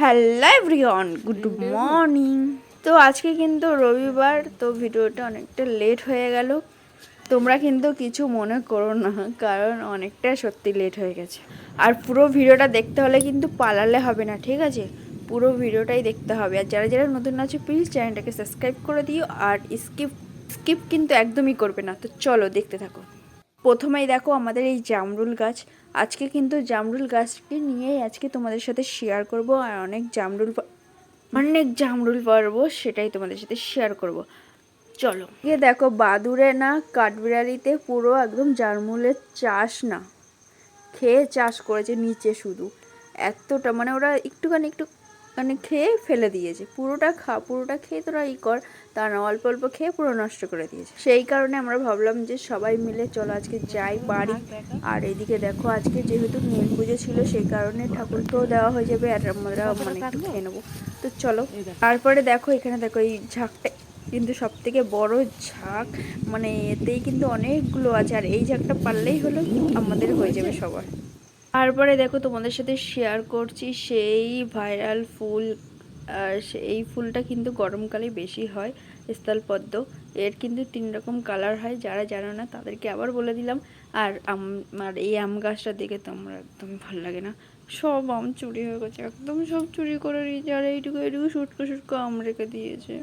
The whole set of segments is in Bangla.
হ্যালো এভরিওয়ান গুড মর্নিং তো আজকে কিন্তু রবিবার তো ভিডিওটা অনেকটা লেট হয়ে গেল। তোমরা কিন্তু কিছু মনে করো না কারণ অনেকটা সত্যি লেট হয়ে গেছে। আর পুরো ভিডিওটা দেখতে হলে কিন্তু পালালে হবে না ঠিক আছে? পুরো ভিডিওটাই দেখতে হবে। আর যারা যারা নতুন আছে প্লিজ চ্যানেলটাকে সাবস্ক্রাইব করে দিও। আর স্কিপ স্কিপ কিন্তু একদমই করবে না। তো চলো দেখতে থাকো। প্রথমেই দেখো আমাদের এই জামরুল গাছ। আজকে কিন্তু জামরুল গাছকে নিয়েই আজকে তোমাদের সাথে শেয়ার করব আর অনেক জামরুল অনেক জামরুল পারব সেটাই তোমাদের সাথে শেয়ার করব। চলো। এ দেখো বাদুরে না কাঠবিড়ালিতে পুরো একদম জামরুলের চাষ না। খেয়ে চাষ করেছে নিচে শুধু। এতটা মানে ওরা একটুখানি একটু মানে খেয়ে ফেলে দিয়েছে। পুরোটা খা, পুরোটা খেয়ে তোরা ই কর। তা না, অল্প অল্প খেয়ে পুরো নষ্ট করে দিয়েছে। সেই কারণে আমরা ভাবলাম যে সবাই মিলে চলো আজকে যাই বাড়ি। আর এদিকে দেখো, আজকে যেহেতু নীল পুজো ছিল, সেই কারণে ঠাকুরকেও দেওয়া হয়ে যাবে। আর আমরা মানে একটু খেয়ে নেব। তো চলো, তারপরে দেখো, এখানে দেখো এই ঝাঁকটা। কিন্তু সব থেকে বড় ঝাঁক মানে এতেই কিন্তু অনেকগুলো আছে। আর এই ঝাঁকটা পারলেই হলো, আমাদের হয়ে যাবে সবার। তারপরে দেখো তোমাদের সাথে শেয়ার করছি, সেই ভাইরাল ফুল এই ফুলটা কিন্তু গরমকালে বেশি হয়, স্থলপদ্ম। এর কিন্তু তিন রকম কালার হয়, যারা জানো না তাদেরকে আবার বলে দিলাম। আর আম আর এই আম গাছটা দেখে তো আমার একদম ভালো লাগে না। সব আম চুরি হয়ে গেছে, একদম সব চুরি করে আর এইটুকু এইটুকু সুটকো সুটকো আম রেখে দিয়েছে।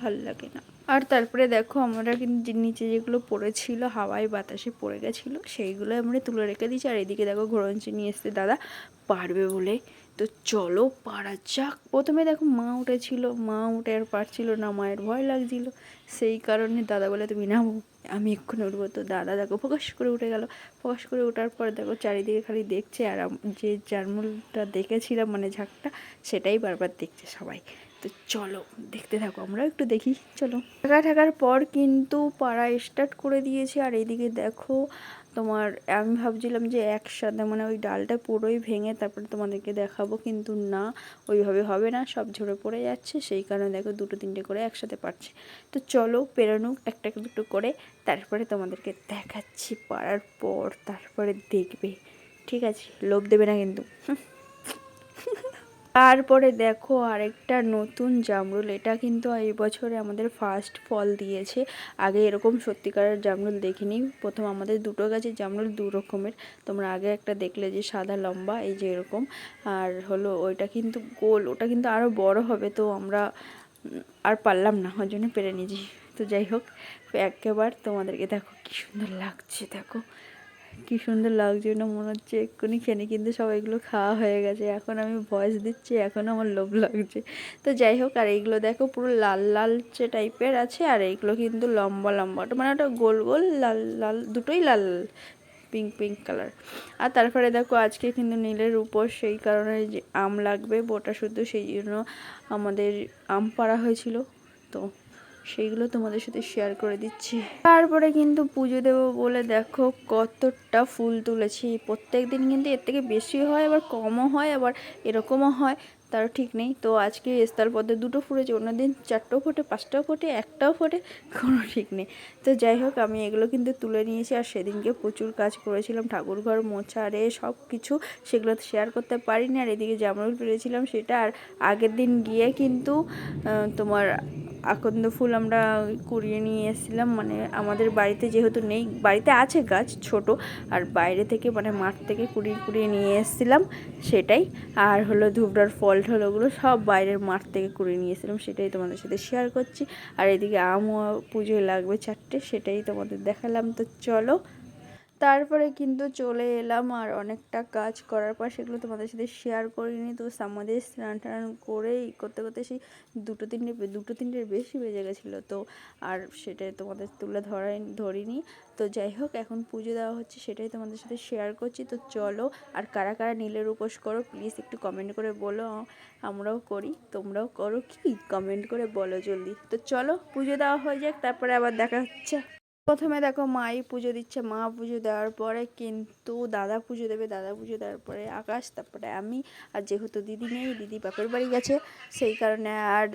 ভালো লাগে না। আর তারপরে দেখো আমরা কিন্তু নিচে যেগুলো পড়েছিল, হাওয়ায় বাতাসে পড়ে গেছিল, সেইগুলো আমরা তুলে রেখে দিয়েছি। আর এদিকে দেখো ঘোরঞ্চি নিয়ে এসছে, দাদা, পারবে বলে? তো চলো পারা যাক। প্রথমে দেখো মা উঠেছিল, মা উঠে আর পারছিল না, মায়ের ভয় লাগছিল। সেই কারণে দাদা বলে, তুমি নামো, আমি এক্ষুনি উঠবো। তো দাদা দেখো ফোকাস করে উঠে গেল। ফোকাস করে ওঠার পর দেখো চারিদিকে খালি দেখছে, আর যে জার্মুলটা দেখেছিলাম মানে ঝাঁকটা, সেটাই বারবার দেখছে সবাই। তো চলো, দেখতে থাকো আমরা, একটু দেখি, চলো। ঢাকা ঢাকার পর কিন্তু পাড়া স্টার্ট করে দিয়েছে, আর এইদিকে দেখো, তোমার আমি ভাবছিলাম যে একসাথে মানে ওই ডালটা পুরোই ভেঙে তারপরে তোমাদেরকে দেখাবো, কিন্তু না, ওইভাবে হবে না, সব ঝরে পড়ে যাচ্ছে, সেই কারণে দেখো দুটো তিনটে করে একসাথে পারছে। তো চলো, পেরোনুক, একটা দুটো করে, তারপরে তোমাদেরকে দেখাচ্ছি পারার পর, তারপরে দেখবে, ঠিক আছে? লোভ দেবে না কিন্তু। তারপরে দেখো আরেকটা নতুন জামরুল। এটা কিন্তু এই বছরে আমাদের ফার্স্ট ফল দিয়েছে। আগে এরকম সত্যিকারের জামরুল দেখিনি। প্রথম আমাদের দুটো গাছে জামরুল দু রকমের। তোমরা আগে একটা দেখলে যে সাদা, লম্বা, এই যে এরকম। আর হলো ওইটা কিন্তু গোল, ওটা কিন্তু আরও বড় হবে, তো আমরা আর পারলাম না, ওই জন্য পেরে নিয়েছি। তো যাই হোক, একেবার তোমাদেরকে দেখো কি সুন্দর লাগছে, দেখো। কি সুন্দর লাগছে না মনে হচ্ছে। এক্ষুনি খেনে কিন্তু সব এগুলো খাওয়া হয়ে গেছে। এখন আমি ভয়েস দিচ্ছি এখন আমার লোভ লাগছে। তো যাই হোক, আর এইগুলো দেখো, পুরো লাল লালচে টাইপের আছে, আর এইগুলো কিন্তু লম্বা লম্বা। মানে ওটা গোল গোল, লাল লাল, দুটোই লাল পিঙ্ক পিঙ্ক কালার আর তারপরে দেখো, আজকে কিন্তু নীলের উপর সেই কারণে যে আম লাগবে, বোটা শুদ্ধ, সেই জন্য আমাদের আম পাড়া হয়েছিল। তো সেইগুলো তোমাদের সাথে শেয়ার করে দিচ্ছি। তারপরে কিন্তু পুজো দেবো বলে দেখো কতটা ফুল তুলেছি। প্রত্যেক দিন কিন্তু এর থেকে বেশি হয়, আবার কমও হয়, আবার এরকমও হয়, তার ঠিক নেই। তো আজকে স্থল পদ্মে দুটো ফুটেছে অন্যদিন চারটেও ফোটে, পাঁচটাও ফোটে, একটাও ফোটে, কোনো ঠিক নেই। তো যাই হোক, আমি এগুলো কিন্তু তুলে নিয়েছি আর সেদিনকে প্রচুর কাজ করেছিলাম ঠাকুর ঘর মোছা রে সব কিছু সেগুলো শেয়ার করতে পারিনি। আর এদিকে জামরুল পেরেছিলাম সেটা আর আগের দিন গিয়ে কিন্তু তোমার আকন্দ ফুল আমরা কুড়িয়ে নিয়ে এসেছিলাম। মানে আমাদের বাড়িতে যেহেতু নেই, বাড়িতে আছে গাছ ছোট, আর বাইরে থেকে মানে মাঠ থেকে কুড়িয়ে কুড়িয়ে নিয়ে এসেছিলাম সেটাই। আর হলো ধুবড়ার ফল টল ওগুলো সব বাইরের মাঠ থেকে কুড়িয়ে নিয়ে এসেছিলাম, সেটাই তোমাদের সাথে শেয়ার করছি। আর এদিকে আমও পুজোয় লাগবে চারটে, সেটাই তোমাদের দেখালাম। তো চলো তারপরে কিন্তু চলে এলাম আর অনেকটা কাজ করার পর সেগুলো তোমাদের সাথে শেয়ার করিনি। তো আমাদের স্নান টান করেই করতে করতে সেই দুটো তিনটে, দুটো তিনটের বেশি বেজে গেছিল। তো আর সেটাই তোমাদের তুলে ধরাই, ধরিনি। তো যাই হোক, এখন পুজো দেওয়া হচ্ছে সেটাই তোমাদের সাথে শেয়ার করছি। তো চলো, আর কারা কারা নীলের উপোস করো প্লিজ একটু কমেন্ট করে বলো, আমরাও করি, তোমরাও করো কি? কমেন্ট করে বলো জলদি। তো চলো, পুজো দেওয়া হয়ে যাক, তারপরে আবার দেখা হচ্ছে। প্রথমে দেখো মাই পুজো দিচ্ছে, মা পুজো দেওয়ার পরে কিন্তু দাদা পুজো দেবে, দাদা পুজো দেওয়ার পরে আকাশ, তারপরে আমি আর যেহেতু দিদি নেই, দিদি বাপের বাড়ি গেছে, সেই কারণে আর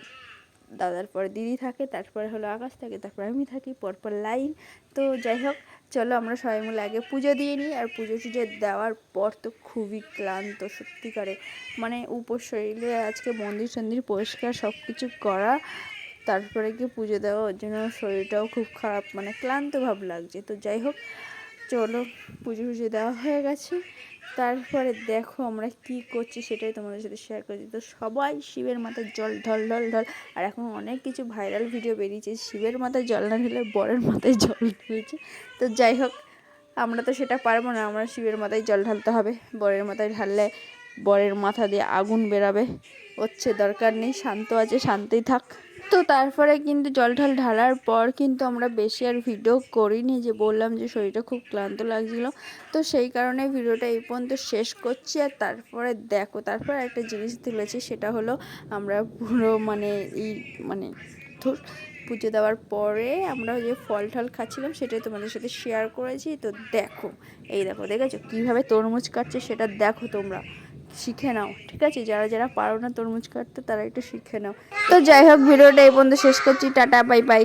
দাদার পরে দিদি থাকে, তারপরে হলো আকাশ থাকে, তারপরে আমি থাকি, পরপর লাইন। তো যাই হোক, চলো আমরা সবাই মিলে আগে পুজো দিয়ে নিই, আর পুজো টুজো দেওয়ার পর তো খুবই ক্লান্ত, সত্যিকারে। মানে উপর শরীরে আজকে মন্দির টন্দির পরিষ্কার সব কিছু করা তারপরে গিয়ে পুজো দেওয়া, ওর জন্য শরীরটাও খুব খারাপ মানে ক্লান্ত ভাব লাগছে। তো যাই হোক, চলো পুজো টুজো দেওয়া হয়ে গেছে। তারপরে দেখো আমরা কি করছি, সেটাই তোমাদের সাথে শেয়ার করছি। তো সবাই শিবের মাথায় জল ঢল ঢল ঢল, আর এখন অনেক কিছু ভাইরাল ভিডিও বেরিয়েছে। শিবের মাথায় জল না ঢেলে বরের মাথায় জল ঢেলেছে। তো যাই হোক, আমরা তো সেটা পারব না, আমরা শিবের মাথায় জল ঢালতে হবে। বরের মাথায় ঢাললে বরের মাথা দিয়ে আগুন বেরাবে। হচ্ছে দরকার নেই শান্ত আছে শান্তিই থাক। তো তারপরে কিন্তু জল ঢাল ঢালার পর কিন্তু আমরা বেশি আর ভিডিও করিনি যে বললাম যে শরীরটা খুব ক্লান্ত লাগছিল। তো সেই কারণে ভিডিওটা এই পর্যন্ত শেষ করছি আর তারপরে দেখো তারপরে একটা জিনিস তুলেছি সেটা হলো আমরা পুরো মানে এই মানে ধুর, পুজো দেওয়ার পরে আমরা যে ফল টল খাচ্ছিলাম সেটাই তোমাদের সাথে শেয়ার করেছি। তো দেখো এই দেখো দেখেছ? কীভাবে তরমুজ কাটছে সেটা দেখো তোমরা। শিখে নাও, ঠিক আছে? যারা যারা পারো না তরমুজ কাটতে, তারা একটু শিখে নাও। তো যাই হোক, ভিডিওটা এই পর্যন্ত শেষ করছি। Tata, bye bye.